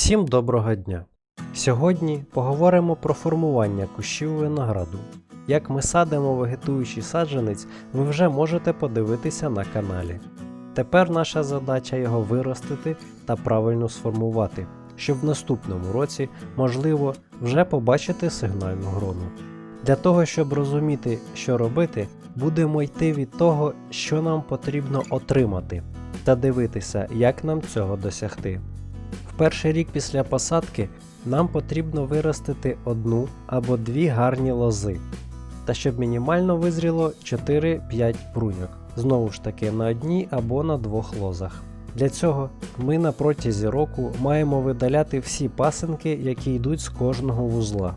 Всім доброго дня! Сьогодні поговоримо про формування кущів винограду. Як ми садимо вегетуючий саджанець, ви вже можете подивитися на каналі. Тепер наша задача його виростити та правильно сформувати, щоб в наступному році, можливо, вже побачити сигнальну грону. Для того, щоб розуміти, що робити, будемо йти від того, що нам потрібно отримати, та дивитися, як нам цього досягти. Перший рік після посадки нам потрібно виростити одну або дві гарні лози, та щоб мінімально визріло 4-5 бруньок, знову ж таки на одній або на двох лозах. Для цього ми на протязі року маємо видаляти всі пасинки, які йдуть з кожного вузла.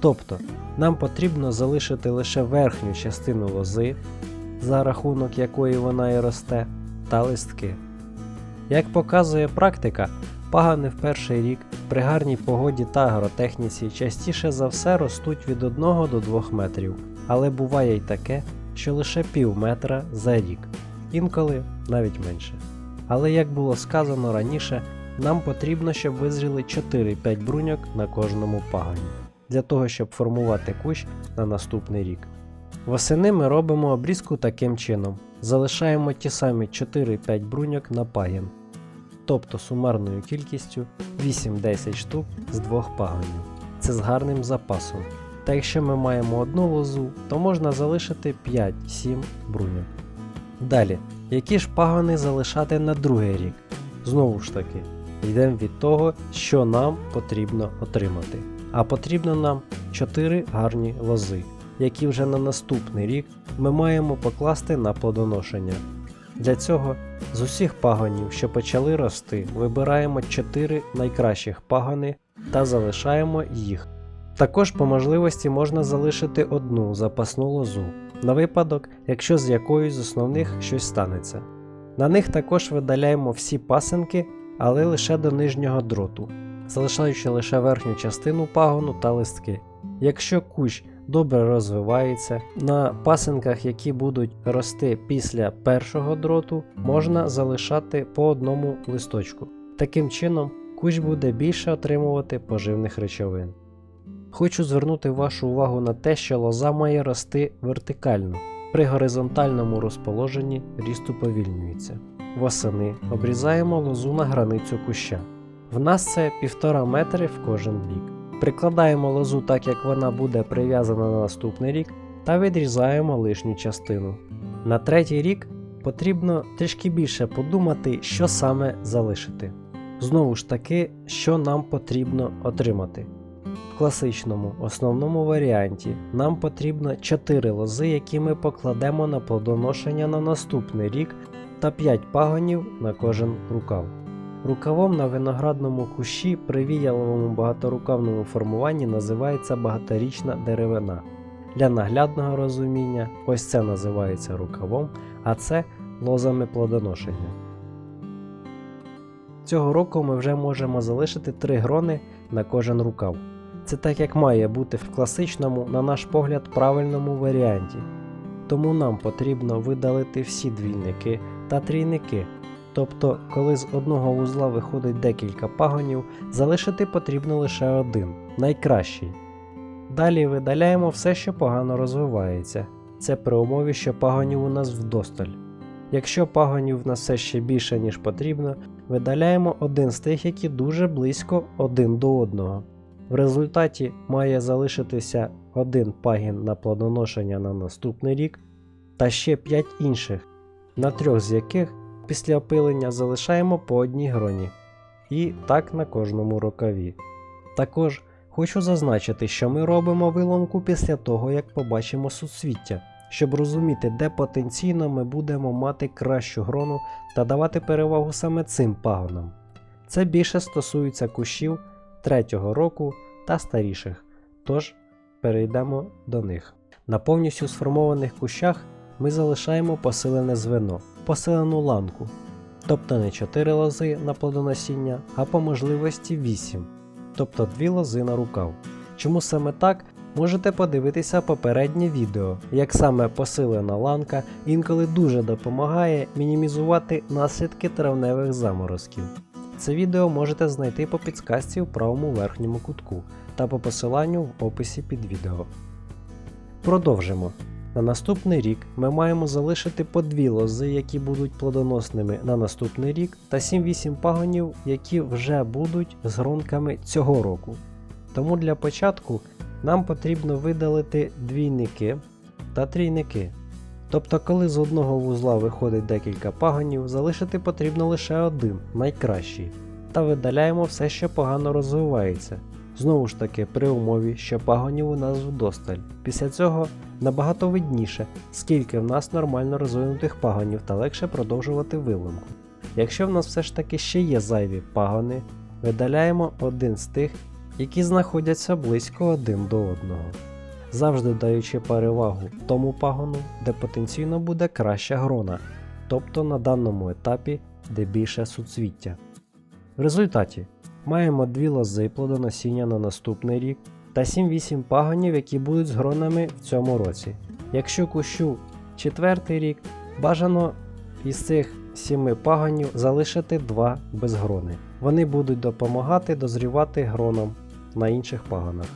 Тобто нам потрібно залишити лише верхню частину лози, за рахунок якої вона і росте, та листки. Як показує практика, пагани в перший рік при гарній погоді та агротехніці частіше за все ростуть від 1 до 2 метрів, але буває й таке, що лише пів метра за рік, інколи навіть менше. Але як було сказано раніше, нам потрібно, щоб визріли 4-5 бруньок на кожному пагані, для того, щоб формувати кущ на наступний рік. Восени ми робимо обрізку таким чином: залишаємо ті самі 4-5 бруньок на пагін, тобто сумарною кількістю 8-10 штук з двох пагонів. Це з гарним запасом. Та якщо ми маємо одну лозу, то можна залишити 5-7 бруньок. Далі, які ж пагони залишати на другий рік? Знову ж таки, йдемо від того, що нам потрібно отримати. А потрібно нам 4 гарні лози, які вже на наступний рік ми маємо покласти на плодоношення. Для цього з усіх пагонів, що почали рости, вибираємо 4 найкращих пагони та залишаємо їх. Також по можливості можна залишити одну запасну лозу на випадок, якщо з якоюсь з основних щось станеться. На них також видаляємо всі пасинки, але лише до нижнього дроту, залишаючи лише верхню частину пагону та листки. Якщо кущ добре розвивається, на пасинках, які будуть рости після першого дроту, можна залишати по одному листочку. Таким чином, кущ буде більше отримувати поживних речовин. Хочу звернути вашу увагу на те, що лоза має рости вертикально. При горизонтальному розположенні ріст уповільнюється. Восени обрізаємо лозу на границю куща. В нас це 1,5 метри в кожен бік. Прикладаємо лозу так, як вона буде прив'язана на наступний рік, та відрізаємо лишню частину. На третій рік потрібно трішки більше подумати, що саме залишити. Знову ж таки, що нам потрібно отримати. В класичному основному варіанті нам потрібно 4 лози, які ми покладемо на плодоношення на наступний рік та 5 пагонів на кожен рукав. Рукавом на виноградному кущі при віяловому багаторукавному формуванні називається багаторічна деревина. Для наглядного розуміння, ось це називається рукавом, а це лозами плодоношення. Цього року ми вже можемо залишити 3 грони на кожен рукав. Це так як має бути в класичному, на наш погляд, правильному варіанті. Тому нам потрібно видалити всі двійники та трійники. Тобто, коли з одного вузла виходить декілька пагонів, залишити потрібно лише один найкращий. Далі видаляємо все, що погано розвивається. Це при умові, що пагонів у нас вдосталь. Якщо пагонів в нас все ще більше, ніж потрібно, видаляємо один з тих, які дуже близько один до одного. В результаті має залишитися один пагін на плодоношення на наступний рік та ще 5 інших, на трьох з яких після опилення залишаємо по одній гроні. І так на кожному рукаві. Також хочу зазначити, що ми робимо виломку після того, як побачимо суцвіття, щоб розуміти, де потенційно ми будемо мати кращу грону та давати перевагу саме цим пагонам. Це більше стосується кущів третього року та старіших, тож перейдемо до них. На повністю сформованих кущах ми залишаємо посилене звено, посилену ланку, тобто не 4 лози на плодоносіння, а по можливості 8, тобто 2 лози на рукав. Чому саме так? Можете подивитися попереднє відео, як саме посилена ланка інколи дуже допомагає мінімізувати наслідки травневих заморозків. Це відео можете знайти по підсказці в правому верхньому кутку та по посиланню в описі під відео. Продовжимо. На наступний рік ми маємо залишити по дві лози, які будуть плодоносними на наступний рік, та 7-8 пагонів, які вже будуть з гронками цього року. Тому для початку нам потрібно видалити двійники та трійники. Тобто, коли з одного вузла виходить декілька пагонів, залишити потрібно лише один, найкращий, та видаляємо все, що погано розвивається. Знову ж таки, при умові, що пагонів у нас вдосталь. Після цього набагато видніше, скільки в нас нормально розвинутих пагонів та легше продовжувати вилимку. Якщо в нас все ж таки ще є зайві пагони, видаляємо один з тих, які знаходяться близько один до одного, завжди даючи перевагу тому пагону, де потенційно буде краща грона, тобто на даному етапі, де більше суцвіття. В результаті маємо дві лози плодоносіння на наступний рік та 7-8 пагонів, які будуть з гронами в цьому році. Якщо кущу четвертий рік, бажано із цих 7 пагонів залишити 2 без грони. Вони будуть допомагати дозрівати гроном на інших пагонах.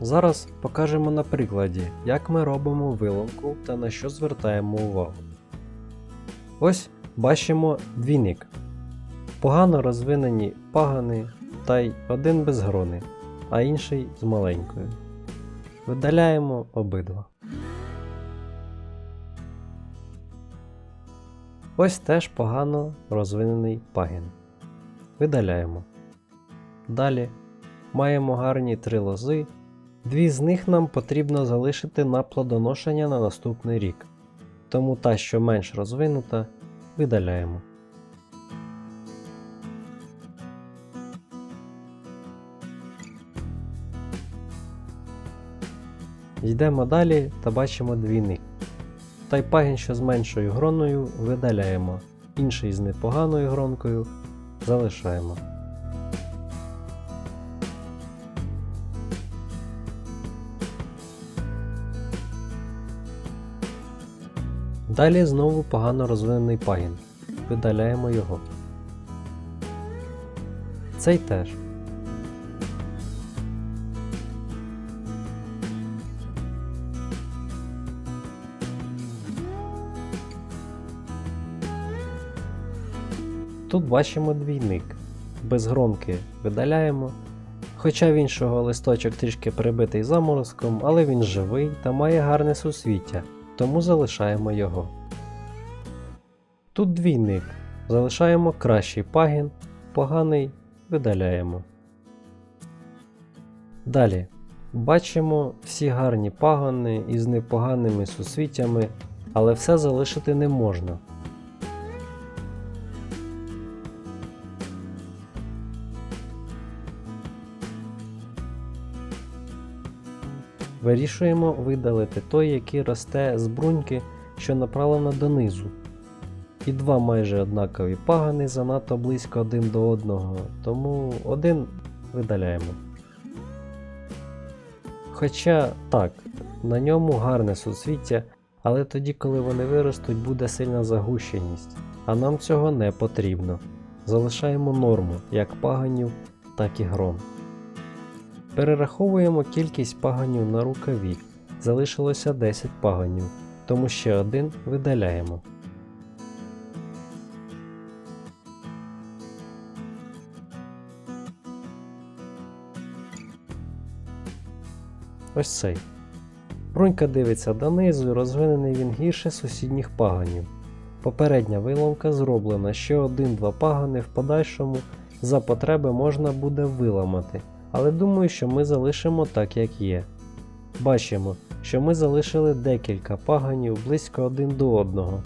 Зараз покажемо на прикладі, як ми робимо виломку та на що звертаємо увагу. Ось бачимо двійник. Погано розвинені пагани та й один без грони, а інший з маленькою. Видаляємо обидва. Ось теж погано розвинений пагін. Видаляємо. Далі маємо гарні три лози. Дві з них нам потрібно залишити на плодоношення на наступний рік. Тому та, що менш розвинута, видаляємо. Йдемо далі та бачимо двійник. Та й пагін, що з меншою гроною, видаляємо, інший з непоганою гронкою залишаємо. Далі знову погано розвинений пагін. Видаляємо його. Цей теж. Тут бачимо двійник. Без громки видаляємо. Хоча в іншого листочок трішки прибитий заморозком, але він живий та має гарне сусвіття, тому залишаємо його. Тут двійник. Залишаємо кращий пагін, поганий видаляємо. Далі бачимо всі гарні пагони із непоганими сусвіттями, але все залишити не можна. Вирішуємо видалити той, який росте з бруньки, що направлена донизу. І два майже однакові пагани занадто близько один до одного, тому один видаляємо. Хоча так, на ньому гарне суцвіття, але тоді, коли вони виростуть, буде сильна загущеність, а нам цього не потрібно. Залишаємо норму як паганів, так і грон. Перераховуємо кількість паганів на рукаві. Залишилося 10 паганів, тому ще один видаляємо. Ось цей. Брунька дивиться донизу, і розвинений він гірше сусідніх паганів. Попередня виломка зроблена, ще один-два пагани в подальшому за потреби можна буде виламати, але думаю, що ми залишимо так, як є. Бачимо, що ми залишили декілька паганів близько один до одного,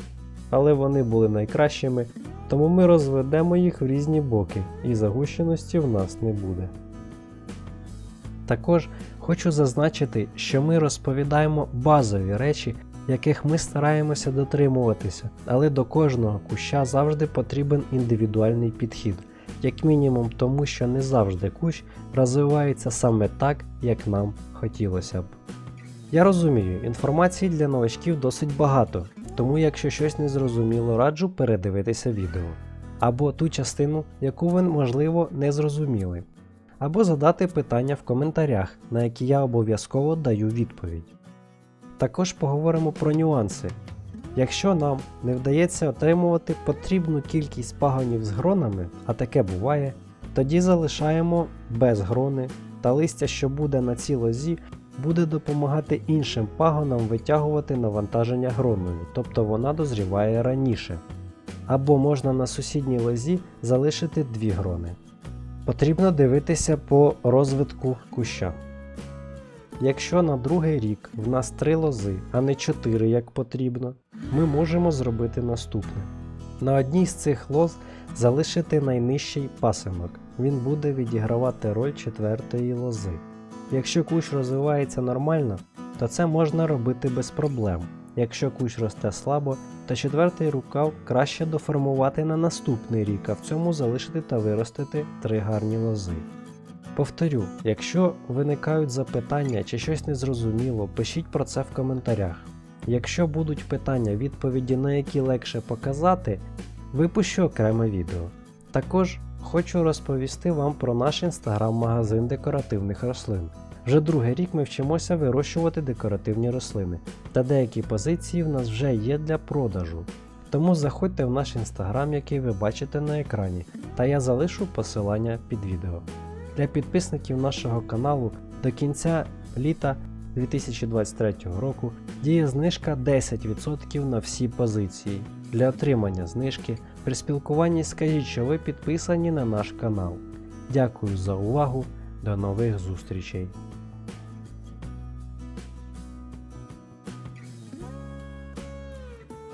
але вони були найкращими, тому ми розведемо їх в різні боки і загущеності в нас не буде. Також хочу зазначити, що ми розповідаємо базові речі, яких ми стараємося дотримуватися, але до кожного куща завжди потрібен індивідуальний підхід, як мінімум тому, що не завжди кущ розвивається саме так, як нам хотілося б. Я розумію, інформації для новачків досить багато, тому якщо щось не зрозуміло, раджу передивитися відео. або ту частину, яку ви, можливо, не зрозуміли, або задати питання в коментарях, на які я обов'язково даю відповідь. Також поговоримо про нюанси. Якщо нам не вдається отримувати потрібну кількість пагонів з гронами, а таке буває, тоді залишаємо без грони, та листя, що буде на цій лозі, буде допомагати іншим пагонам витягувати навантаження гроною, тобто вона дозріває раніше. Або можна на сусідній лозі залишити дві грони. Потрібно дивитися по розвитку куща. Якщо на другий рік в нас три лози, а не чотири, як потрібно, ми можемо зробити наступне. На одній з цих лоз залишити найнижчий пасинок, він буде відігравати роль четвертої лози. Якщо кущ розвивається нормально, то це можна робити без проблем. Якщо кущ росте слабо, то четвертий рукав краще доформувати на наступний рік, а в цьому залишити та виростити три гарні лози. Повторю, якщо виникають запитання чи щось незрозуміло, пишіть про це в коментарях. Якщо будуть питання, відповіді на які легше показати, випущу окреме відео. Також хочу розповісти вам про наш інстаграм-магазин декоративних рослин. Вже другий рік ми вчимося вирощувати декоративні рослини, та деякі позиції в нас вже є для продажу. Тому заходьте в наш інстаграм, який ви бачите на екрані, та я залишу посилання під відео. Для підписників нашого каналу до кінця літа 2023 року діє знижка 10% на всі позиції. Для отримання знижки при спілкуванні скажіть, що ви підписані на наш канал. Дякую за увагу, до нових зустрічей!